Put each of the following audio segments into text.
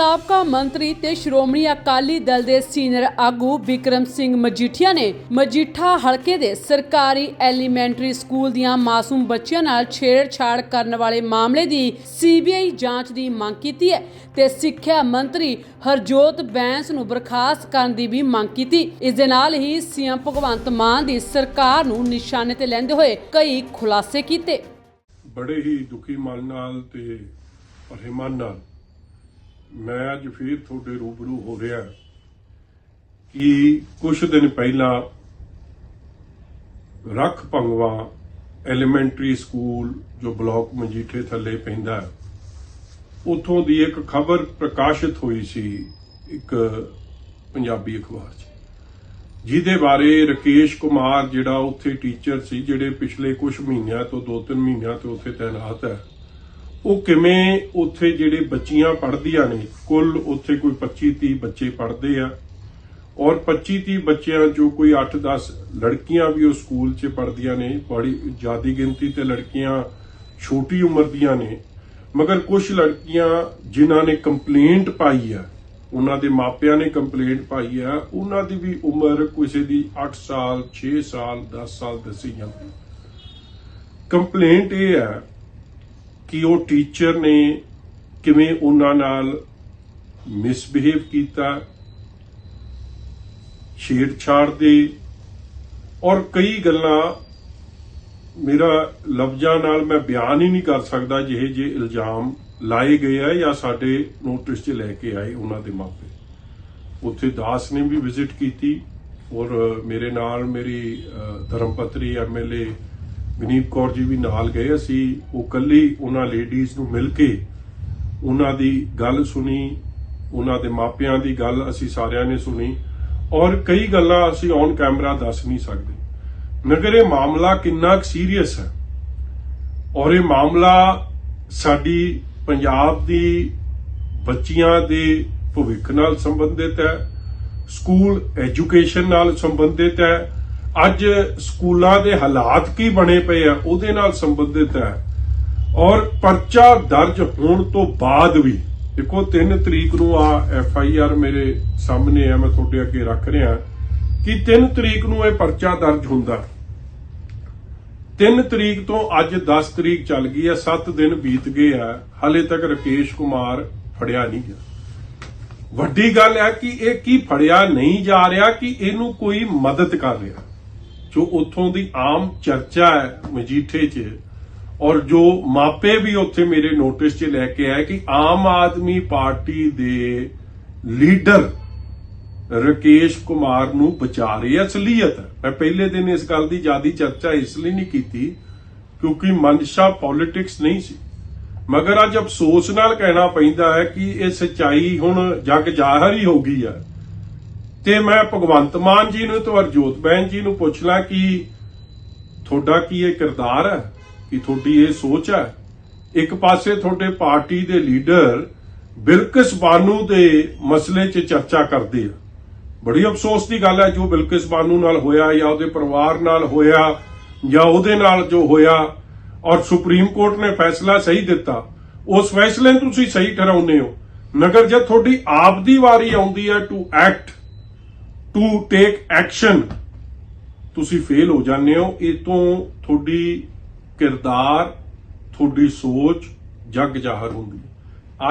ਸਾਬਕਾ ਮੰਤਰੀ ਤੇ ਸ਼੍ਰੋਮਣੀ ਅਕਾਲੀ ਦਲ ਦੇ ਸੀਨੀਅਰ ਆਗੂ ਵਿਕਰਮ ਸਿੰਘ ਮਜੀਠੀਆ ਨੇ ਮਜੀਠਾ ਹਲਕੇ ਦੇ ਸਰਕਾਰੀ ਐਲੀਮੈਂਟਰੀ ਸਕੂਲ ਦੀਆਂ ਮਾਸੂਮ ਬੱਚਿਆਂ ਨਾਲ ਛੇੜਛਾੜ ਕਰਨ ਵਾਲੇ ਮਾਮਲੇ ਦੀ ਸੀਬੀਆਈ ਜਾਂਚ ਦੀ ਮੰਗ ਕੀਤੀ ਹੈ ਤੇ ਸਿੱਖਿਆ ਮੰਤਰੀ ਹਰਜੋਤ ਬੈਂਸ ਨੂੰ ਬਰਖਾਸਤ ਕਰਨ ਦੀ ਵੀ ਮੰਗ ਕੀਤੀ। ਇਸ ਦੇ ਨਾਲ ਹੀ ਸੀਐਮ ਭਗਵੰਤ ਮਾਨ ਦੀ ਸਰਕਾਰ ਨੂੰ ਨਿਸ਼ਾਨੇ ਤੇ ਲੈਂਦੇ ਹੋਏ ਕਈ ਖੁਲਾਸੇ ਕੀਤੇ। ਬੜੇ ਹੀ ਦੁਖੀ ਮਨ ਨਾਲ ਤੇ ਭਰੇ ਨਾਲ ਮੈਂ ਅੱਜ ਫੇਰ ਤੁਹਾਡੇ ਰੂਬਰੂ ਹੋ ਰਿਹਾ ਕਿ ਕੁਝ ਦਿਨ ਪਹਿਲਾਂ ਰੱਖ ਭੰਗਵਾ ਐਲੀਮੈਂਟਰੀ ਸਕੂਲ ਜੋ ਬਲਾਕ ਮਜੀਠੇ ਥੱਲੇ ਪੈਂਦਾ ਹੈ, ਉਥੋਂ ਦੀ ਇੱਕ ਖਬਰ ਪ੍ਰਕਾਸ਼ਿਤ ਹੋਈ ਸੀ ਇੱਕ ਪੰਜਾਬੀ ਅਖਬਾਰ 'ਚ। ਜਿਹਦੇ ਬਾਰੇ ਰਕੇਸ਼ ਕੁਮਾਰ ਜਿਹੜਾ ਉੱਥੇ ਟੀਚਰ ਸੀ, ਜਿਹੜੇ ਪਿਛਲੇ ਕੁਝ ਮਹੀਨਿਆਂ ਤੋਂ 2-3 ਮਹੀਨਿਆਂ ਤੋਂ ਉੱਥੇ ਤਾਇਨਾਤ ਹੈ ਉਹ ਕਿਵੇਂ ਉੱਥੇ ਜਿਹੜੇ ਬੱਚੀਆਂ ਪੜ੍ਹਦੀਆਂ ਨੇ, ਕੁੱਲ ਉੱਥੇ ਕੋਈ 25-30 ਬੱਚੇ ਪੜ੍ਹਦੇ ਆ। ਔਰ 25-30 ਬੱਚਿਆਂ ਚੋਂ ਕੋਈ 8-10 ਲੜਕੀਆਂ ਵੀ ਉਹ ਸਕੂਲ 'ਚ ਪੜ੍ਹਦੀਆਂ ਨੇ, ਬੜੀ ਜ਼ਿਆਦੀ ਗਿਣਤੀ ਤੇ ਲੜਕੀਆਂ ਛੋਟੀ ਉਮਰ ਦੀਆਂ ਨੇ। ਮਗਰ ਕੁਝ ਲੜਕੀਆਂ ਜਿਨ੍ਹਾਂ ਨੇ ਕੰਪਲੇਂਟ ਪਾਈ ਆ, ਉਹਨਾਂ ਦੇ ਮਾਪਿਆਂ ਨੇ ਕੰਪਲੇਂਟ ਪਾਈ ਆ, ਉਹਨਾਂ ਦੀ ਵੀ ਉਮਰ ਕਿਸੇ ਦੀ 8 ਸਾਲ 6 ਸਾਲ 10 ਸਾਲ ਦੱਸੀ ਜਾਂਦੀ। ਕੰਪਲੇਂਟ ਇਹ ਹੈ ਕਿ ਉਹ ਟੀਚਰ ਨੇ ਕਿਵੇਂ ਉਹਨਾਂ ਨਾਲ ਮਿਸਬਿਹੇਵ ਕੀਤਾ ਛੇੜਛਾੜ ਦੇ ਔਰ ਕਈ ਗੱਲਾਂ ਮੇਰਾ ਲਫ਼ਜ਼ਾਂ ਨਾਲ ਮੈਂ ਬਿਆਨ ਹੀ ਨਹੀਂ ਕਰ ਸਕਦਾ ਜਿਹੇ ਜੇ ਇਲਜ਼ਾਮ ਲਾਏ ਗਏ ਆ ਜਾਂ ਸਾਡੇ ਨੋਟਿਸ 'ਚ ਲੈ ਕੇ ਆਏ ਉਹਨਾਂ ਦੇ ਮਾਪੇ। ਉੱਥੇ ਦਾਸ ਨੇ ਵੀ ਵਿਜ਼ਿਟ ਕੀਤੀ ਔਰ ਮੇਰੇ ਨਾਲ ਮੇਰੀ ਅ, ਧਰਮਪਤਰੀ ਐਮਐਲਏ ਵਿਨੀਤ ਕੌਰ ਜੀ ਵੀ ਨਾਲ ਗਏ ਅਸੀਂ, ਉਹ ਕੱਲੀ ਉਹਨਾਂ ਲੇਡੀਜ਼ ਨੂੰ ਮਿਲ ਕੇ ਉਹਨਾਂ ਦੀ ਗੱਲ ਸੁਣੀ, ਉਹਨਾਂ ਦੇ ਮਾਪਿਆਂ ਦੀ ਗੱਲ ਅਸੀਂ ਸਾਰਿਆਂ ਨੇ ਸੁਣੀ ਔਰ ਕਈ ਗੱਲਾਂ ਅਸੀਂ ਔਨ ਕੈਮਰਾ ਦੱਸ ਨਹੀਂ ਸਕਦੇ। ਮਗਰ ਇਹ ਮਾਮਲਾ ਕਿੰਨਾ ਸੀਰੀਅਸ ਹੈ। ਔਰ ਇਹ ਮਾਮਲਾ ਸਾਡੀ ਪੰਜਾਬ ਦੀ ਬੱਚੀਆਂ ਦੇ ਭਵਿੱਖ ਨਾਲ ਸੰਬੰਧਿਤ ਹੈ, ਸਕੂਲ ਐਜੂਕੇਸ਼ਨ ਨਾਲ ਸੰਬੰਧਿਤ ਹੈ ਅੱਜ ਸਕੂਲਾਂ ਦੇ ਹਾਲਾਤ ਕੀ ਬਣੇ ਪਏ ਆ, ਉਹਦੇ ਨਾਲ ਸੰਬੰਧਿਤ ਹੈ। ਔਰ ਪਰਚਾ ਦਰਜ ਹੋਣ ਤੋਂ ਬਾਅਦ ਵੀ, ਦੇਖੋ 3 ਤਰੀਕ ਨੂੰ ਆ ਐਫ ਆਈ ਆਰ ਮੇਰੇ ਸਾਹਮਣੇ ਆ, ਮੈਂ ਤੁਹਾਡੇ ਅੱਗੇ ਰੱਖ ਰਿਹਾ, ਕਿ 3 ਤਰੀਕ ਨੂੰ ਇਹ ਪਰਚਾ ਦਰਜ ਹੁੰਦਾ। 3 ਤਰੀਕ ਤੋਂ ਅੱਜ 10 ਤਰੀਕ ਚੱਲ ਗਈ ਹੈ 7 ਦਿਨ ਬੀਤ ਗਏ ਆ, ਹਾਲੇ ਤੱਕ ਰਕੇਸ਼ ਕੁਮਾਰ ਫੜਿਆ ਨਹੀਂ ਗਿਆ। ਵੱਡੀ ਗੱਲ ਹੈ ਕਿ ਇਹ ਕੀ ਫੜਿਆ ਨਹੀਂ ਜਾ ਰਿਹਾ ਕਿ ਇਹਨੂੰ ਕੋਈ ਮਦਦ ਕਰ ਰਿਹਾ। ਜੋ ਉੱਥੋਂ ਦੀ ਆਮ ਚਰਚਾ ਹੈ ਮਜੀਠੇ 'ਚ, ਔਰ ਜੋ ਮਾਪੇ ਵੀ ਉੱਥੇ ਮੇਰੇ ਨੋਟਿਸ 'ਚ ਲੈ ਕੇ ਆਏ ਕਿ ਆਮ ਆਦਮੀ ਪਾਰਟੀ ਦੇ ਲੀਡਰ ਰਕੇਸ਼ ਕੁਮਾਰ ਨੂੰ ਬਚਾ ਰਹੀ ਹੈ ਅਸਲੀਅਤ। ਮੈਂ ਪਹਿਲੇ ਦਿਨ ਇਸ ਗੱਲ ਦੀ ਜਿਆਦੀ ਚਰਚਾ ਇਸ ਲਈ ਨਹੀਂ ਕੀਤੀ, ਕਿਉਂਕਿ ਮਨਸ਼ਾ ਪੋਲਿਟਿਕਸ ਨਹੀਂ ਸੀ। ਮਗਰ ਅੱਜ ਅਫਸੋਸ ਨਾਲ ਕਹਿਣਾ ਪੈਂਦਾ ਹੈ ਕਿ ਇਹ ਸਚਾਈ ਹੁਣ ਜਗ ਜ਼ਾਹਰ ਹੀ ਹੋ ਗਈ ਹੈ। ਤੇ ਮੈਂ ਭਗਵੰਤ ਮਾਨ ਜੀ ਨੂੰ ਤੇ ਹਰਜੋਤ ਬੈਨ ਜੀ ਨੂੰ ਪੁੱਛ ਲਾਂ ਕਿ ਤੁਹਾਡਾ ਕੀ ਇਹ ਕਿਰਦਾਰ ਹੈ? ਕਿ ਤੁਹਾਡੀ ਇਹ ਸੋਚ ਹੈ? ਇੱਕ ਪਾਸੇ ਤੁਹਾਡੇ ਪਾਰਟੀ ਦੇ ਲੀਡਰ ਬਿਲਕਿਸ ਬਾਨੂ ਦੇ ਮਸਲੇ 'ਚ ਚਰਚਾ ਕਰਦੇ ਆ। ਬੜੀ ਅਫਸੋਸ ਦੀ ਗੱਲ ਹੈ ਜੋ ਬਿਲਕਿਸ ਬਾਨੂ ਨਾਲ ਹੋਇਆ ਜਾਂ ਉਹਦੇ ਪਰਿਵਾਰ ਨਾਲ ਹੋਇਆ ਜਾਂ ਉਹਦੇ ਨਾਲ ਜੋ ਹੋਇਆ ਔਰ ਸੁਪਰੀਮ ਕੋਰਟ ਨੇ ਫੈਸਲਾ ਸਹੀ ਦਿੱਤਾ। ਉਸ ਫੈਸਲੇ ਨੂੰ ਤੁਸੀਂ ਸਹੀ ਠਹਿਰਾਉਂਦੇ ਹੋ। ਮਗਰ ਜਦ ਤੁਹਾਡੀ ਆਪ ਦੀ ਵਾਰੀ ਆਉਂਦੀ ਹੈ to act to take action ਤੁਸੀਂ ਫੇਲ ਹੋ ਜਾਂਦੇ ਹੋ, ਇਹ ਤੋਂ ਤੁਹਾਡੀ ਕਿਰਦਾਰ, ਤੁਹਾਡੀ ਸੋਚ ਜਗ ਜ਼ਾਹਰ ਹੁੰਦੀ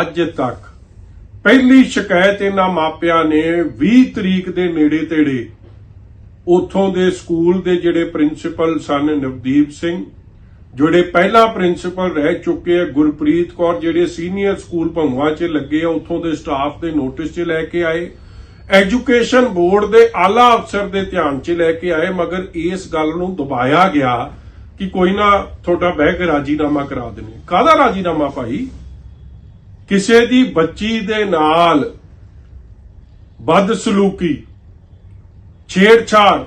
ਅੱਜ ਤੱਕ ਪਹਿਲੀ ਸ਼ਿਕਾਇਤ ਇਹਨਾਂ ਮਾਪਿਆਂ ਨੇ 20 ਤਰੀਕ ਦੇ ਨੇੜੇ ਤੇੜੇ ਉਥੋਂ ਦੇ ਸਕੂਲ ਦੇ ਜਿਹੜੇ ਪ੍ਰਿੰਸੀਪਲ ਸਨ ਨਵਦੀਪ ਸਿੰਘ, ਜਿਹੜੇ ਪਹਿਲਾ ਪ੍ਰਿੰਸੀਪਲ ਰਹਿ ਚੁੱਕੇ ਆ ਗੁਰਪ੍ਰੀਤ ਕੌਰ, ਜਿਹੜੇ ਸੀਨੀਅਰ ਸਕੂਲ ਭੰਗਵਾ 'ਚ ਲੱਗੇ ਆ, ਉਥੋਂ ਦੇ ਸਟਾਫ ਦੇ ਨੋਟਿਸ 'ਚ ਲੈ ਕੇ ਆਏ। ਐਜੂਕੇਸ਼ਨ ਬੋਰਡ ਦੇ ਆਲਾ ਅਫਸਰ ਦੇ ਧਿਆਨ 'ਚ ਲੈ ਕੇ ਆਏ, ਮਗਰ ਇਸ ਗੱਲ ਨੂੰ ਦਬਾਇਆ ਗਿਆ ਕਿ ਕੋਈ ਨਾ ਤੁਹਾਡਾ ਬਹਿ ਕੇ ਰਾਜੀਨਾਮਾ ਕਰਾ ਦੇਣੇ ਕਾਹਦਾ ਰਾਜੀਨਾਮਾ ਭਾਈ? ਕਿਸੇ ਦੀ ਬੱਚੀ ਦੇ ਨਾਲ ਬਦਸਲੂਕੀ, ਛੇੜਛਾੜ,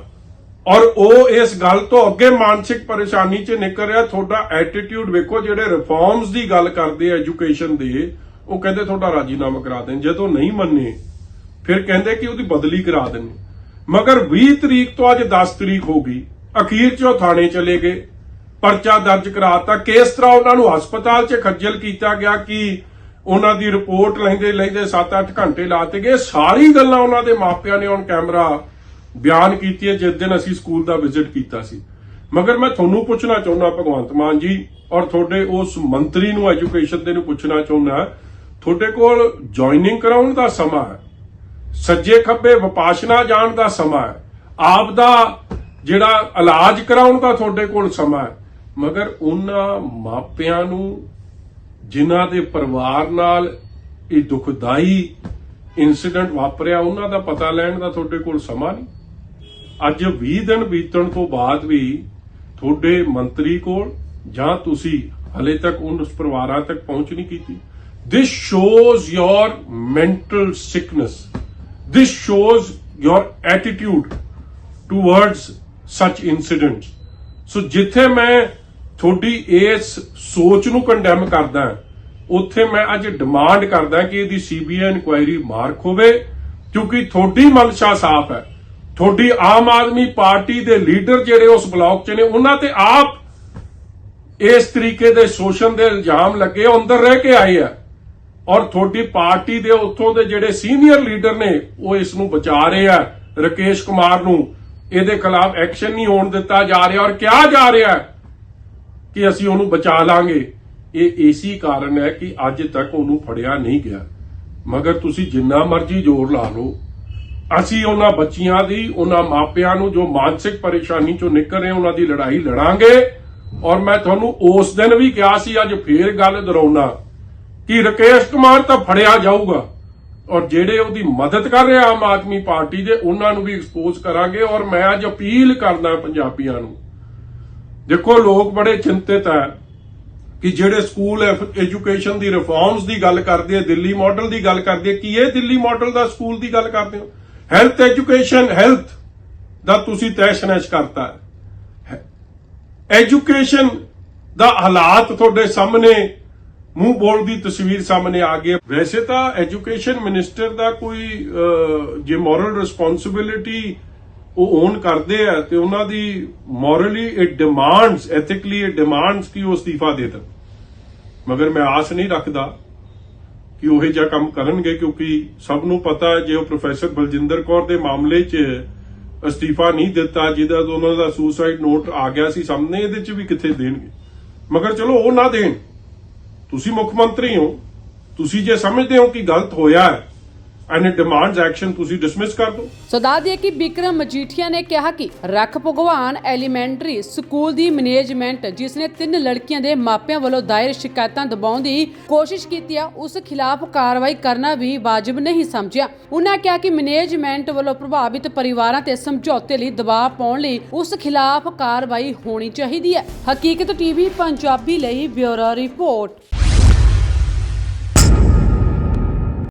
ਔਰ ਉਹ ਇਸ ਗੱਲ ਤੋਂ ਅੱਗੇ ਮਾਨਸਿਕ ਪਰੇਸ਼ਾਨੀ 'ਚ ਨਿਕਲ ਰਿਹਾ, ਤੁਹਾਡਾ ਐਟੀਟਿਊਡ ਵੇਖੋ, ਜਿਹੜੇ ਰਿਫਾਰਮਸ ਦੀ ਗੱਲ ਕਰਦੇ ਐਜੂਕੇਸ਼ਨ ਦੇ, ਉਹ ਕਹਿੰਦੇ ਤੁਹਾਡਾ ਰਾਜੀਨਾਮਾ ਕਰਾ ਦੇਣ। ਜਦੋਂ ਨਹੀਂ ਮੰਨੇ ਫਿਰ ਕਹਿੰਦੇ ਕਿ ਉਹਦੀ ਬਦਲੀ ਕਰਾ ਦਿੰਦੇ। ਮਗਰ 20 ਤਰੀਕ ਤੋਂ ਅੱਜ 10 ਤਰੀਕ ਹੋ ਗਈ। ਅਖੀਰ 'ਚ ਉਹ ਥਾਣੇ ਚਲੇ ਗਏ। ਪਰਚਾ ਦਰਜ ਕਰਾਤਾ। ਕਿਸ ਤਰ੍ਹਾਂ ਉਹਨਾਂ ਨੂੰ ਹਸਪਤਾਲ 'ਚ ਖੱਜਲ ਕੀਤਾ ਗਿਆ ਕਿ ਉਹਨਾਂ ਦੀ ਰਿਪੋਰਟ ਲੈਂਦੇ ਲੈਂਦੇ 7-8 ਘੰਟੇ ਲਾਤੇ ਗਏ। ਸਾਰੀ ਗੱਲਾਂ ਉਹਨਾਂ ਦੇ ਮਾਪਿਆਂ ਨੇ ਔਨ ਕੈਮਰਾ ਬਿਆਨ ਕੀਤੀ ਹੈ। ਜਿਸ ਦਿਨ ਅਸੀਂ ਸਕੂਲ ਦਾ ਵਿਜ਼ਿਟ ਕੀਤਾ ਸੀ। ਮਗਰ ਮੈਂ ਤੁਹਾਨੂੰ ਪੁੱਛਣਾ ਚਾਹੁੰਦਾ, ਭਗਵੰਤ ਮਾਨ ਜੀ, ਔਰ ਤੁਹਾਡੇ ਉਸ ਮੰਤਰੀ ਨੂੰ ਐਜੂਕੇਸ਼ਨ ਦੇ ਨੂੰ ਪੁੱਛਣਾ ਚਾਹੁੰਦਾ, ਤੁਹਾਡੇ ਕੋਲ ਜੁਆਇਨਿੰਗ ਕਰਾਉਣ ਦਾ ਸਮਾਂ ਹੈ। ਸੱਜੇ ਖੱਬੇ ਵਿਪਾਸ਼ਨਾ ਜਾਣ ਦਾ ਸਮਾਂ ਹੈ। ਆਪ ਦਾ ਜਿਹੜਾ ਇਲਾਜ ਕਰਾਉਣ ਦਾ ਤੁਹਾਡੇ ਕੋਲ ਸਮਾਂ ਹੈ। ਮਗਰ ਉਹਨਾਂ ਮਾਪਿਆਂ ਨੂੰ, ਜਿਨ੍ਹਾਂ ਦੇ ਪਰਿਵਾਰ ਨਾਲ ਇਹ ਦੁਖਦਾਈ ਇਨਸੀਡੈਂਟ ਵਾਪਰਿਆ, ਉਹਨਾਂ ਦਾ ਪਤਾ ਲੈਣ ਦਾ ਤੁਹਾਡੇ ਕੋਲ ਸਮਾਂ ਨਹੀਂ। ਅੱਜ 20 ਦਿਨ ਬੀਤਣ ਤੋਂ ਬਾਅਦ ਵੀ ਤੁਹਾਡੇ ਮੰਤਰੀ ਕੋਲ ਜਾਂ ਤੁਸੀਂ ਹਲੇ ਤੱਕ ਉਸ ਪਰਿਵਾਰਾਂ ਤੱਕ ਪਹੁੰਚ ਨਹੀਂ ਕੀਤੀ। This shows your mental sickness this shows your attitude towards such incidents. So ਜਿੱਥੇ ਮੈਂ ਤੁਹਾਡੀ ਇਸ ਸੋਚ ਨੂੰ ਕੰਡੈਮ ਕਰਦਾ ਉੱਥੇ ਮੈਂ ਅੱਜ ਡਿਮਾਂਡ ਕਰਦਾ ਕਿ ਇਹਦੀ ਸੀਬੀਆਈ ਇਨਕੁਆਇਰੀ ਮਾਰਕ ਹੋਵੇ ਕਿਉਂਕਿ ਤੁਹਾਡੀ ਮਨਸ਼ਾ ਸਾਫ਼ ਹੈ ਤੁਹਾਡੀ ਆਮ ਆਦਮੀ ਪਾਰਟੀ ਦੇ ਲੀਡਰ ਜਿਹੜੇ ਉਸ ਬਲਾਕ 'ਚ ਨੇ ਉਹਨਾਂ ਤੇ ਆਪ ਇਸ ਤਰੀਕੇ ਦੇ ਸ਼ੋਸ਼ਣ ਦੇ ਇਲਜ਼ਾਮ ਲੱਗੇ ਅੰਦਰ ਰਹਿ ਕੇ ਆਏ ਆ ਔਰ ਤੁਹਾਡੀ ਪਾਰਟੀ ਦੇ ਉੱਥੋਂ ਦੇ ਜਿਹੜੇ ਸੀਨੀਅਰ ਲੀਡਰ ਨੇ, ਉਹ ਇਸ ਨੂੰ ਬਚਾ ਰਹੇ ਆ। ਰਕੇਸ਼ ਕੁਮਾਰ ਨੂੰ ਇਹਦੇ ਖਿਲਾਫ ਐਕਸ਼ਨ ਨਹੀਂ ਹੋਣ ਦਿੱਤਾ ਜਾ ਰਿਹਾ ਔਰ ਕਿਹਾ ਜਾ ਰਿਹਾ ਕਿ ਅਸੀਂ ਉਹਨੂੰ ਬਚਾ ਲਾਂਗੇ। ਇਹ ਏਸੀ ਕਾਰਨ ਹੈ ਕਿ ਅੱਜ ਤੱਕ ਉਹਨੂੰ ਫੜਿਆ ਨਹੀਂ ਗਿਆ। ਮਗਰ ਤੁਸੀਂ ਜਿੰਨਾ ਮਰਜ਼ੀ ਜ਼ੋਰ ਲਾ ਲਓ। ਅਸੀਂ ਉਹਨਾਂ ਬੱਚੀਆਂ ਦੀ, ਉਹਨਾਂ ਮਾਪਿਆਂ ਨੂੰ ਜੋ ਮਾਨਸਿਕ ਪਰੇਸ਼ਾਨੀ ਚੋਂ ਨਿਕਲ ਰਹੇ, ਉਹਨਾਂ ਦੀ ਲੜਾਈ ਲੜਾਂਗੇ। ਔਰ ਮੈਂ ਤੁਹਾਨੂੰ ਉਸ ਦਿਨ ਵੀ ਕਿਹਾ ਸੀ, ਅੱਜ ਫੇਰ ਗੱਲ ਦੁਹਰਾਉਣਾ। ਕਿ ਰਕੇਸ਼ ਕੁਮਾਰ ਤਾਂ ਫੜਿਆ ਜਾਊਗਾ। ਔਰ ਜਿਹੜੇ ਉਹਦੀ ਮਦਦ ਕਰ ਰਹੇ ਆਮ ਆਦਮੀ ਪਾਰਟੀ ਦੇ, ਉਹਨਾਂ ਨੂੰ ਵੀ ਐਕਸਪੋਜ਼ ਕਰਾਂਗੇ ਔਰ ਮੈਂ ਅੱਜ ਅਪੀਲ ਕਰਦਾ ਪੰਜਾਬੀਆਂ ਨੂੰ। ਦੇਖੋ, ਲੋਕ ਬੜੇ ਚਿੰਤਿਤ ਹੈ ਕਿ ਜਿਹੜੇ ਸਕੂਲ ਐਜੂਕੇਸ਼ਨ ਦੀ ਰਿਫਾਰਮਸ ਦੀ ਗੱਲ ਕਰਦੇ ਆ, ਦਿੱਲੀ ਮਾਡਲ ਦੀ ਗੱਲ ਕਰਦੇ ਕੀ ਇਹ ਦਿੱਲੀ ਮਾਡਲ ਦਾ ਸਕੂਲ ਦੀ ਗੱਲ ਕਰਦੇ ਹੋ? ਹੈਲਥ ਐਜੂਕੇਸ਼ਨ, ਹੈਲਥ ਦਾ ਤੁਸੀਂ ਤੈਸ਼-ਨੈਸ਼ ਕਰਤਾ ਹੈ। ਐਜੂਕੇਸ਼ਨ ਦਾ ਹਾਲਾਤ ਤੁਹਾਡੇ ਸਾਹਮਣੇ ਮੂੰਹ ਬੋਲ ਦੀ ਤਸਵੀਰ ਸਾਹਮਣੇ ਆ ਗਈ ਵੈਸੇ ਤਾਂ ਐਜੂਕੇਸ਼ਨ ਮਿਨਿਸਟਰ ਦਾ ਕੋਈ ਜੇ ਮੋਰਲ ਰਿਸਪੌਂਸਿਬਿਲਿਟੀ ਉਹ ਓਨ ਕਰਦੇ ਆ, ਤੇ ਉਹਨਾਂ ਦੀ morally it demands ethically it demands ਕਿ ਉਹ ਅਸਤੀਫਾ ਦੇ ਦੇਣ। ਮਗਰ ਮੈਂ ਆਸ ਨਹੀਂ ਰੱਖਦਾ ਕਿ ਉਹ ਇਹ ਜਿਹਾ ਕੰਮ ਕਰਨਗੇ, ਕਿਉਂਕਿ ਸਭ ਨੂੰ ਪਤਾ ਜੇ ਉਹ ਪ੍ਰੋਫੈਸਰ ਬਲਜਿੰਦਰ ਕੌਰ ਦੇ ਮਾਮਲੇ 'ਚ ਅਸਤੀਫਾ ਨਹੀਂ ਦਿੱਤਾ, ਜਿਹਦਾ ਉਹਨਾਂ ਦਾ ਸੁਸਾਈਡ ਨੋਟ ਆ ਗਿਆ ਸੀ ਸਾਹਮਣੇ, ਇਹਦੇ 'ਚ ਵੀ ਕਿੱਥੇ ਦੇਣਗੇ? ਮਗਰ ਚਲੋ ਉਹ ਨਾ ਦੇਣ। ਤੁਸੀਂ ਮੁੱਖ ਮੰਤਰੀ ਹੋ, ਤੁਸੀਂ ਜੇ ਸਮਝਦੇ ਹੋ ਕਿ ਗਲਤ ਹੋਇਆ ਹੈ ਐਂਡ ਡਿਮਾਂਡਸ ਐਕਸ਼ਨ ਤੁਸੀਂ ਡਿਸਮਿਸ ਕਰ ਦਿਓ। ਸੋ ਦੱਸ ਦਈਏ ਕਿ ਬਿਕਰਮ ਮਜੀਠੀਆ ਨੇ ਕਿਹਾ ਕਿ ਰੱਖ ਭਗਵਾਨ ਐਲੀਮੈਂਟਰੀ ਸਕੂਲ ਦੀ ਮੈਨੇਜਮੈਂਟ, ਜਿਸ ਨੇ ਤਿੰਨ ਲੜਕੀਆਂ ਦੇ ਮਾਪਿਆਂ ਵੱਲੋਂ ਦਾਇਰ ਸ਼ਿਕਾਇਤਾਂ ਦਬਾਉਣ ਦੀ ਕੋਸ਼ਿਸ਼ ਕੀਤੀ ਆ, ਉਸ ਖਿਲਾਫ ਕਾਰਵਾਈ ਕਰਨਾ ਵੀ ਵਾਜਬ ਨਹੀਂ ਸਮਝਿਆ। ਉਹਨਾਂ ਕਿਹਾ ਕਿ ਮੈਨੇਜਮੈਂਟ ਵੱਲੋਂ ਪ੍ਰਭਾਵਿਤ ਪਰਿਵਾਰਾਂ ਤੇ ਸਮਝੌਤੇ ਲਈ ਦਬਾਅ ਪਾਉਣ ਲਈ ਉਸ ਖਿਲਾਫ ਕਾਰਵਾਈ ਹੋਣੀ ਚਾਹੀਦੀ ਹੈ। ਹਕੀਕਤ ਟੀਵੀ, ਪੰਜਾਬੀ ਲਈ ਬਿਊਰੋ ਰਿਪੋਰਟ।